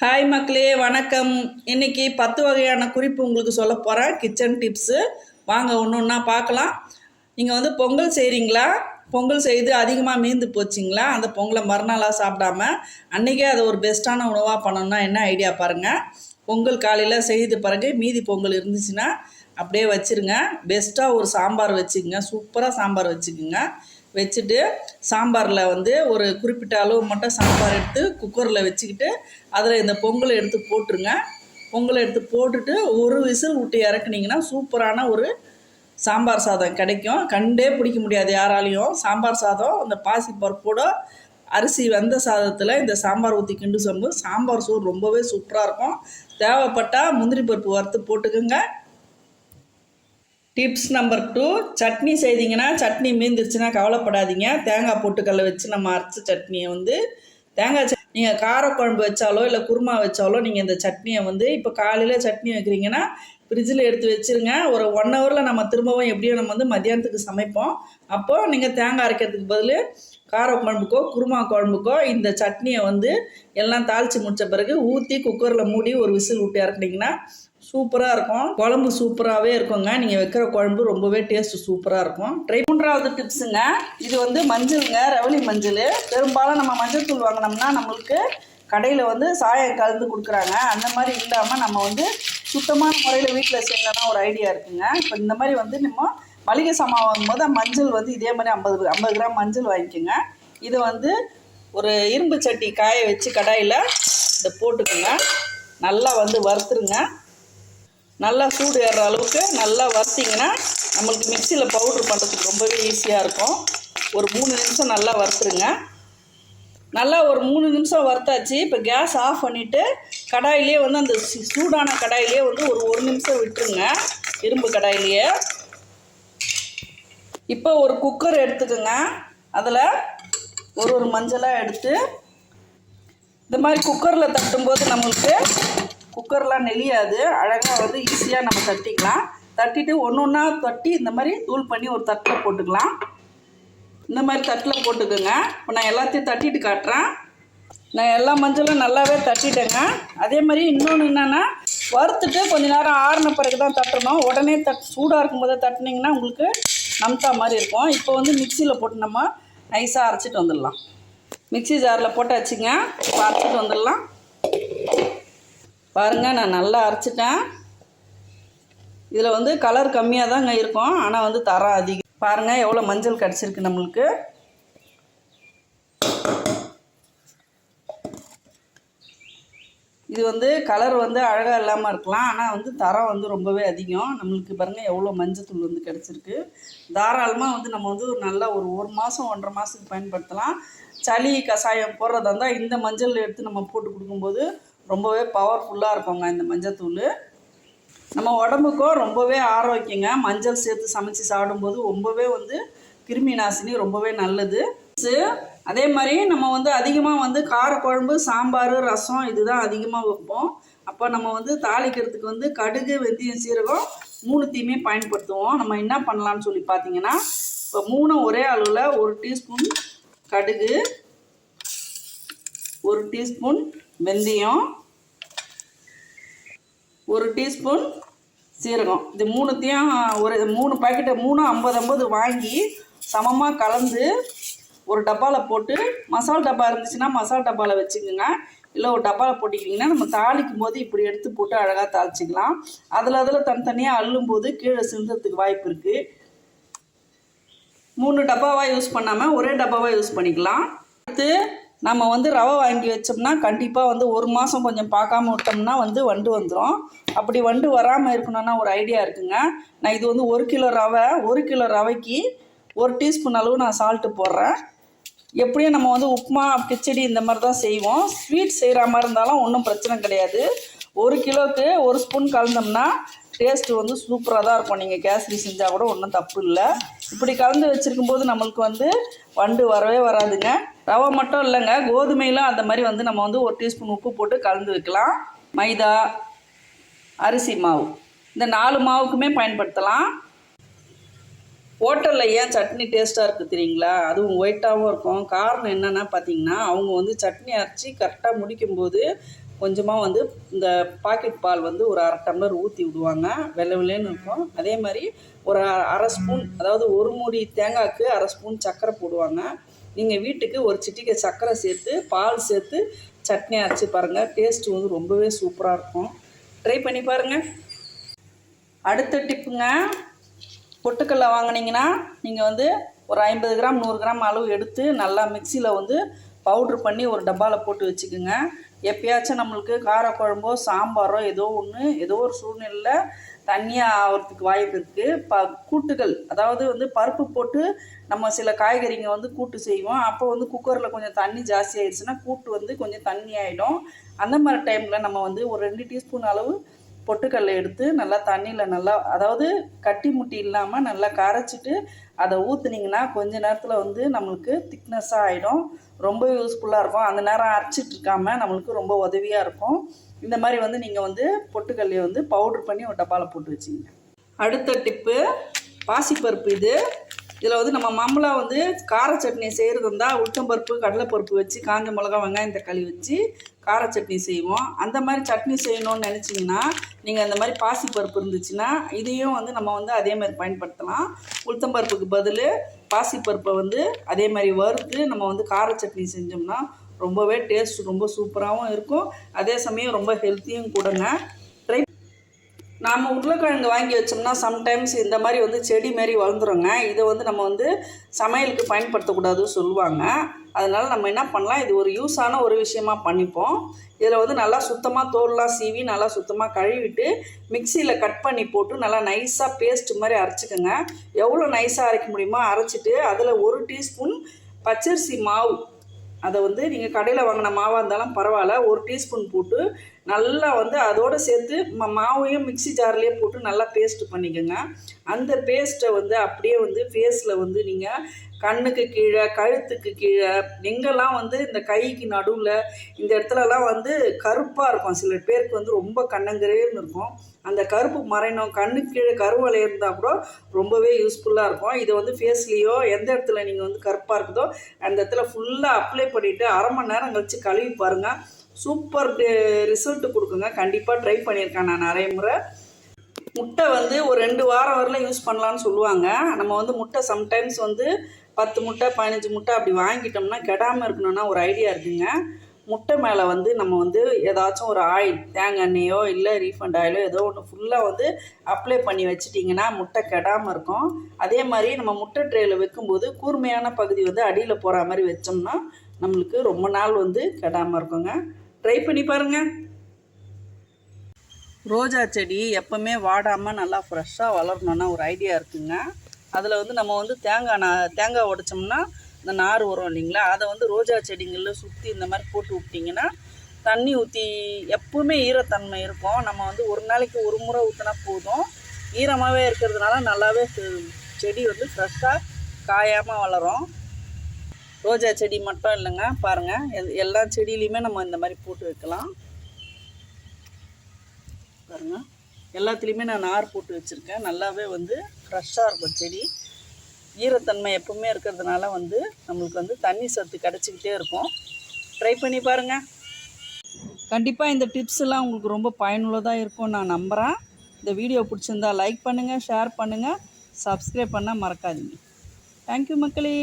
Hi மக்களே வணக்கம். இன்னைக்கு பத்து வகையான குறிப்பு உங்களுக்கு சொல்ல போகிறேன் கிச்சன் டிப்ஸு வாங்க ஒன்று ஒன்றா பார்க்கலாம். நீங்கள் வந்து பொங்கல் செய்கிறீங்களா பொங்கல் செய்து அதிகமாக மீந்து போச்சிங்களா? அந்த பொங்கலை மறுநாளாக சாப்பிடாம அன்றைக்கே அதை ஒரு பெஸ்ட்டான உணவாக பண்ணணும்னா என்ன ஐடியா பாருங்கள் பொங்கல் காலையில் செய்த பிறகு மீதி பொங்கல் இருந்துச்சுன்னா அப்படியே வச்சுருங்க. பெஸ்ட்டாக ஒரு சாம்பார் வச்சுக்கோங்க. சூப்பராக சாம்பார் வச்சுக்கோங்க. வச்சுட்டு சாம்பாரில் வந்து ஒரு குறிப்பிட்ட அளவு மட்டும் சாம்பார் எடுத்து குக்கரில் வச்சுக்கிட்டு அதில் இந்த பொங்கலை எடுத்து போட்டுருங்க. பொங்கலை எடுத்து போட்டுட்டு ஒரு விசில் விட்டு இறக்குனீங்கன்னா சூப்பரான ஒரு சாம்பார் சாதம் கிடைக்கும். கண்டே பிடிக்க முடியாது யாராலையும். சாம்பார் சாதம் அந்த பாசி பருப்போட அரிசி வெந்த சாதத்தில் இந்த சாம்பார் ஊற்றி கிண்டு சம்பு. சாம்பார் சோறு ரொம்பவே சூப்பராக இருக்கும். தேவைப்பட்டால் முந்திரி பருப்பு வறுத்து போட்டுக்கோங்க. டிப்ஸ் நம்பர் டூ சட்னி செய்தீங்கன்னா சட்னி மீந்துருச்சுன்னா கவலைப்படாதீங்க. தேங்காய் பொட்டுக்கல்ல வச்சு நம்ம அரைச்ச சட்னியை வந்து தேங்காய் சட் நீங்கள் காரக்குழம்பு வச்சாலோ இல்லை குருமா வச்சாலோ நீங்கள் இந்த சட்னியை வந்து இப்போ காலையில் சட்னி வைக்கிறீங்கன்னா ஃப்ரிட்ஜில் எடுத்து வச்சுருங்க. ஒரு ஒன் ஹவரில் நம்ம திரும்பவும் எப்படியும் நம்ம வந்து மதியானத்துக்கு சமைப்போம். அப்போது நீங்கள் தேங்காய் அரைக்கிறதுக்கு பதில் கார குழம்புக்கோ குருமா குழம்புக்கோ இந்த சட்னியை வந்து எல்லாம் தாளித்து முடித்த பிறகு ஊற்றி குக்கரில் மூடி ஒரு விசில் விட்டு இறக்குனீங்கன்னா சூப்பராக இருக்கும். குழம்பு சூப்பராகவே இருக்குங்க. நீங்கள் வைக்கிற குழம்பு ரொம்பவே டேஸ்ட் சூப்பராக இருக்கும். ட்ரை மூன்றாவது டிப்ஸுங்க இது வந்து மஞ்சளுங்க. ரவுளி மஞ்சள். பெரும்பாலும் நம்ம மஞ்சள் தூள் வாங்கினோம்னா நம்மளுக்கு கடையில் வந்து சாயம் கலந்து கொடுக்குறாங்க. அந்த மாதிரி இல்லாமல் நம்ம வந்து சுத்தமான முறையில் வீட்டில் செய்யணும்னா ஒரு ஐடியா இருக்குங்க. இப்போ இந்த மாதிரி வந்து நம்ம மளிகை சாமான் வாங்கும்போது மஞ்சள் வந்து இதே மாதிரி ஐம்பது ஐம்பது கிராம் மஞ்சள் வாங்கிக்கோங்க. இதை வந்து ஒரு இரும்பு சட்டி காய வச்சு கடாயில் இதை போட்டுக்கோங்க. நல்லா வந்து வறுத்துருங்க. நல்லா சூடு ஏறுற அளவுக்கு நல்லா வறுத்திங்கன்னா நம்மளுக்கு மிக்சியில் பவுட்ரு பண்ணுறதுக்கு ரொம்பவே ஈஸியாக இருக்கும். ஒரு மூணு நிமிஷம் நல்லா வறுத்துருங்க. நல்லா ஒரு மூணு நிமிஷம் வறுத்தாச்சு. இப்போ கேஸ் ஆஃப் பண்ணிவிட்டு கடாயிலே வந்து அந்த சூடான கடாயிலே வந்து ஒரு ஒரு நிமிஷம் விட்டுருங்க. இரும்பு கடாயிலேயே. இப்போ ஒரு குக்கர் எடுத்துக்கோங்க. அதில் ஒரு ஒரு மஞ்சளாக எடுத்து இந்த மாதிரி குக்கரில் தட்டும்போது நம்மளுக்கு குக்கர்லாம் நெளியாது. அழகாக வந்து ஈஸியாக நம்ம தட்டிக்கலாம். தட்டிட்டு ஒன்று ஒன்றா தட்டி இந்த மாதிரி தூள் பண்ணி ஒரு தட்டில் போட்டுக்கலாம். இந்த மாதிரி தட்டில் போட்டுக்கோங்க. இப்போ நான் எல்லாத்தையும் தட்டிட்டு காட்டுறேன். நான் எல்லா மஞ்சளும் நல்லாவே தட்டிட்டேங்க. அதே மாதிரி இன்னொன்று என்னென்னா வறுத்துட்டு கொஞ்ச நேரம் ஆறின பிறகு தான் தட்டணும். உடனே தட் சூடாக இருக்கும்போதே தட்டினீங்கன்னா உங்களுக்கு நம்தா மாதிரி இருக்கும். இப்போ வந்து மிக்சியில் போட்டு நம்ம நைஸாக அரைச்சிட்டு வந்துடலாம். மிக்ஸி ஜாரில் போட்டு வச்சுங்க இப்போ அரைச்சிட்டு வந்துடலாம். பாருங்கள் நான் நல்லா அரைச்சிட்டேன். இதில் வந்து கலர் கம்மியாக தாங்க இருக்கும். ஆனால் வந்து தரம் அதிகம். பாருங்கள் எவ்வளோ மஞ்சள் கிடச்சிருக்கு நம்மளுக்கு. இது வந்து கலர் வந்து அழகாக இல்லாமல் இருக்கலாம். ஆனால் வந்து தரம் வந்து ரொம்பவே அதிகம். நம்மளுக்கு பாருங்கள் எவ்வளோ மஞ்சத்தூள் வந்து கிடச்சிருக்கு. தாராளமாக வந்து நம்ம வந்து ஒரு நல்லா ஒரு ஒரு மாதம் ஒன்றரை மாதத்துக்கு பயன்படுத்தலாம். சளி கஷாயம் போடுறதா இருந்தால் இந்த மஞ்சள் எடுத்து நம்ம போட்டு கொடுக்கும்போது ரொம்பவே பவர்ஃபுல்லாக இருக்குங்க இந்த மஞ்சத்தூள் நம்ம உடம்புக்கும் ரொம்பவே ஆரோக்கியங்க. மஞ்சள் சேர்த்து சமைச்சு சாப்பிடும்போது ரொம்பவே வந்து கிருமி நாசினி ரொம்பவே நல்லது. அதே மாதிரி நம்ம வந்து அதிகமாக வந்து காரக்குழம்பு சாம்பார் ரசம் இதுதான் அதிகமாக வைப்போம். அப்போ நம்ம வந்து தாளிக்கிறதுக்கு வந்து கடுகு வெந்தயம் சீரகம் மூணுத்தையுமே பயன்படுத்துவோம். நம்ம என்ன பண்ணலாம்னு சொல்லி பார்த்தீங்கன்னா இப்போ மூணு ஒரே அளவில் ஒரு டீஸ்பூன் கடுகு ஒரு டீஸ்பூன் வெந்தயம் ஒரு டீஸ்பூன் சீரகம். இது மூணுத்தையும் ஒரு மூணு பாக்கெட்டு மூணு ஐம்பது ஐம்பது வாங்கி சமமாக கலந்து ஒரு டப்பாவில் போட்டு மசால் டப்பா இருந்துச்சுன்னா மசால் டப்பாவில் வச்சுக்கோங்க. இல்லை ஒரு டப்பாவில் போட்டிக்கிட்டிங்கன்னா நம்ம தாளிக்கும் போது இப்படி எடுத்து போட்டு அழகாக தாளிச்சிக்கலாம். அதில் அதில் தனித்தனியாக அள்ளும் போது கீழே சிந்துறதுக்கு வாய்ப்பு இருக்குது மூணு டப்பாவாக யூஸ் பண்ணாமல் ஒரே டப்பாவாக யூஸ் பண்ணிக்கலாம். அடுத்து நம்ம வந்து ரவை வாங்கி வச்சோம்னா கண்டிப்பாக வந்து ஒரு மாதம் கொஞ்சம் பார்க்காம விட்டோம்னா வந்து வண்டு வந்துடும் அப்படி வண்டு வராமல் இருக்கணும்னா ஒரு ஐடியா இருக்குங்க. நான் இது வந்து ஒரு கிலோ ரவை ஒரு கிலோ ரவைக்கு ஒரு டீஸ்பூன் அளவு நான் சால்ட்டு போடுறேன். எப்படியும் நம்ம வந்து உப்புமா கிச்சடி இந்த மாதிரி தான் செய்வோம். ஸ்வீட் செய்கிற மாதிரி இருந்தாலும் ஒன்றும் பிரச்சனை கிடையாது. ஒரு கிலோவுக்கு ஒரு ஸ்பூன் கலந்தோம்னா டேஸ்ட்டு வந்து சூப்பராக தான் இருக்கும். நீங்கள் கேசரி செஞ்சால் கூட ஒன்றும் தப்பு இல்லை. இப்படி கலந்து வச்சுருக்கும் போது நம்மளுக்கு வந்து வண்டு வரவே வராதுங்க. ரவை மட்டும் இல்லைங்க. கோதுமையிலும் அந்த மாதிரி வந்து நம்ம வந்து ஒரு டீஸ்பூன் உப்பு போட்டு கலந்து வைக்கலாம். மைதா அரிசி மாவு. இந்த நாலு மாவுக்குமே பயன்படுத்தலாம். ஹோட்டலில் ஏன் சட்னி டேஸ்ட்டாக இருக்குது தெரியுங்களா? அதுவும் ஒயிட்டாகவும் இருக்கும். காரணம் என்னென்னா பார்த்தீங்கன்னா அவங்க வந்து சட்னி அரைச்சி கரெக்டாக முடிக்கும்போது கொஞ்சமாக வந்து இந்த பாக்கெட் பால் வந்து ஒரு அரை டம்ளர் ஊற்றி விடுவாங்க. வெள்ளை வெள்ளைன்னு இருக்கும். அதே மாதிரி ஒரு அரை ஸ்பூன் அதாவது ஒரு மூடி தேங்காய்க்கு அரை ஸ்பூன் சர்க்கரை போடுவாங்க. நீங்கள் வீட்டுக்கு ஒரு சிட்டிக்கை சர்க்கரை சேர்த்து பால் சேர்த்து சட்னி அரைச்சி பாருங்கள் டேஸ்ட் வந்து ரொம்பவே சூப்பராக இருக்கும். ட்ரை பண்ணி பாருங்கள் அடுத்த டிப்புங்க. பொட்டுக்கடலை வாங்கினீங்கன்னா நீங்கள் வந்து ஒரு ஐம்பது கிராம் நூறு கிராம் அளவு எடுத்து நல்லா மிக்சியில் வந்து பவுட்ரு பண்ணி ஒரு டப்பாவில் போட்டு வச்சுக்கோங்க. எப்பயாச்சும் நம்மளுக்கு காரக்குழம்போ சாம்பாரோ ஏதோ ஒன்று ஏதோ ஒரு சூழ்நிலையில் தண்ணியாக ஆகிறதுக்கு வாய்ப்பு இருக்குது ப கூட்டுகள் அதாவது வந்து பருப்பு போட்டு நம்ம சில காய்கறிங்க வந்து கூட்டு செய்வோம். அப்போ வந்து குக்கரில் கொஞ்சம் தண்ணி ஜாஸ்தி ஆயிடுச்சுன்னா கூட்டு வந்து கொஞ்சம் தண்ணி ஆகிடும் அந்த மாதிரி டைமில் நம்ம வந்து ஒரு ரெண்டு டீஸ்பூன் அளவு பொட்டுக்கடலை எடுத்து நல்லா தண்ணியில் நல்லா அதாவது கட்டி முட்டி இல்லாமல் நல்லா கரைச்சிட்டு அதை ஊற்றுனீங்கன்னா கொஞ்ச நேரத்தில் வந்து நம்மளுக்கு திக்னஸ்ஸாக ஆகிடும் ரொம்ப யூஸ்ஃபுல்லாக இருக்கும். அந்த நேரம் அரைச்சிட்டு இருக்காமல் நம்மளுக்கு ரொம்ப உதவியாக இருக்கும். இந்த மாதிரி வந்து நீங்கள் வந்து பொட்டுக்கல்லையை வந்து பவுட்ரு பண்ணி ஒரு டப்பாவில் போட்டு வச்சிங்க அடுத்த டிப்பு பாசிப்பருப்பு இது. இதில் வந்து நம்ம மாமூலா வந்து கார சட்னி செய்கிறது இருந்தால் உளுத்தம்பருப்பு கடலைப்பருப்பு வச்சு காஞ்ச மிளகா வெங்காயம் தக்காளி வச்சு கார சட்னி செய்வோம். அந்த மாதிரி சட்னி செய்யணும்னு நினச்சிங்கன்னா நீங்கள் அந்த மாதிரி பாசிப்பருப்பு இருந்துச்சுன்னா இதையும் வந்து நம்ம வந்து அதே மாதிரி பயன்படுத்தலாம். உளுத்தம்பருப்புக்கு பதில் பாசிப்பருப்பை வந்து அதே மாதிரி வறுத்து நம்ம வந்து கார சட்னி செஞ்சோம்னா ரொம்பவே டேஸ்ட் ரொம்ப சூப்பராகவும் இருக்கும். அதே சமயம் ரொம்ப ஹெல்த்தியும் கூடங்க. நாம் உருளைக்கிழங்கு வாங்கி வச்சோம்னா சம்டைம்ஸ் இந்த மாதிரி வந்து செடி மாரி வளர்ந்துருங்க. இதை வந்து நம்ம வந்து சமையலுக்கு பயன்படுத்தக்கூடாதுன்னு சொல்லுவாங்க. அதனால் நம்ம என்ன பண்ணலாம்? இது ஒரு யூஸான ஒரு விஷயமா பண்ணிப்போம். இதில் வந்து நல்லா சுத்தமாக தோல்லாம் சீவி நல்லா சுத்தமாக கழுவிட்டு மிக்சியில் கட் பண்ணி போட்டு நல்லா நைஸாக பேஸ்ட் மாதிரி அரைச்சிக்கோங்க. எவ்வளோ நைஸாக அரைக்க முடியுமோ அரைச்சிட்டு அதில் ஒரு டீஸ்பூன் பச்சரிசி மாவு அதை வந்து நீங்கள் கடையில் வாங்கின மாவாக இருந்தாலும் பரவாயில்ல. ஒரு டீஸ்பூன் போட்டு நல்லா வந்து அதோடு சேர்த்து மாவையும் மிக்ஸி ஜார்லேயே போட்டு நல்லா பேஸ்ட் பண்ணிக்கோங்க. அந்த பேஸ்ட்டை வந்து அப்படியே வந்து ஃபேஸில் வந்து நீங்கள் கண்ணுக்கு கீழே கழுத்துக்கு கீழே எங்கெல்லாம் வந்து இந்த கைக்கு நடுவில் இந்த இடத்துலலாம் வந்து கருப்பாக இருக்கும். சில பேருக்கு வந்து ரொம்ப கண்ணங்கரேன்னு இருக்கும். அந்த கருப்பு மறையணும். கண்ணுக்கு கீழே கருவலை இருந்தால் கூட ரொம்பவே யூஸ்ஃபுல்லாக இருக்கும். இதை வந்து ஃபேஸ்லேயோ எந்த இடத்துல நீங்கள் வந்து கருப்பாக இருக்குதோ அந்த இடத்துல ஃபுல்லாக அப்ளை பண்ணிவிட்டு அரை மணி நேரம் கழித்து கழுவி பாருங்கள் சூப்பர் ரிசல்ட் கொடுக்குங்க. கண்டிப்பாக ட்ரை பண்ணியிருக்கேன் நான் நிறைய முறை. முட்டை வந்து ஒரு ரெண்டு வாரம் வரலாம் யூஸ் பண்ணலான்னு சொல்லுவாங்க. நம்ம வந்து முட்டை சம்டைம்ஸ் வந்து பத்து முட்டை பதினஞ்சு முட்டை அப்படி வாங்கிட்டோம்னா கெடாமல் இருக்கணும்னா ஒரு ஐடியா இருக்குங்க. முட்டை மேலே வந்து நம்ம வந்து ஏதாச்சும் ஒரு ஆயில் தேங்காய் எண்ணெயோ இல்லை ரீஃபண்ட் ஆயிலோ ஏதோ ஒன்று ஃபுல்லாக வந்து அப்ளை பண்ணி வச்சிட்டிங்கன்னா முட்டை கெடாமல் இருக்கும். அதே மாதிரி நம்ம முட்டை ட்ரேயில் வைக்கும்போது கூர்மையான பகுதி வந்து அடியில் போகிற மாதிரி வச்சோம்னா நம்மளுக்கு ரொம்ப நாள் வந்து கெடாமல் இருக்குங்க. ட்ரை பண்ணி பாருங்கள் ரோஜா செடி எப்போவுமே வாடாமல் நல்லா ஃப்ரெஷ்ஷாக வளரணுன்னா ஒரு ஐடியா இருக்குங்க. அதில் வந்து நம்ம வந்து தேங்காய் நா தேங்காய் உடைச்சோம்னா இந்த நார் வரும் இல்லைங்களா? அதை வந்து ரோஜா செடிங்களில் சுற்றி இந்த மாதிரி போட்டு விட்டிங்கன்னா தண்ணி ஊற்றி எப்பவுமே ஈரத்தன்மை இருக்கும். நம்ம வந்து ஒரு நாளைக்கு ஒரு முறை ஊற்றினா போதும். ஈரமாகவே இருக்கிறதுனால நல்லாவே செடி வந்து ஃப்ரெஷ்ஷாக காயாமல் வளரும். ரோஜா செடி மட்டும் இல்லைங்க. பாருங்கள் எல்லா செடியிலையுமே நம்ம இந்த மாதிரி போட்டு வைக்கலாம். பாருங்கள் எல்லாத்துலேயுமே நான் நார் போட்டு வச்சுருக்கேன். நல்லாவே வந்து ஃப்ரெஷ்ஷாக இருக்கும் செடி. ஈரத்தன்மை எப்பவுமே இருக்கிறதுனால வந்து நம்மளுக்கு வந்து தண்ணி சத்து கிடச்சிக்கிட்டே இருக்கும். ட்ரை பண்ணி பாருங்கள் கண்டிப்பாக இந்த டிப்ஸ் எல்லாம் உங்களுக்கு ரொம்ப பயனுள்ளதாக இருக்கும் நான் நம்புகிறேன் இந்த வீடியோ பிடிச்சிருந்தா லைக் பண்ணுங்கள் ஷேர் பண்ணுங்கள் சப்ஸ்கிரைப் பண்ணால் மறக்காதீங்க. தேங்க்யூ மக்களே.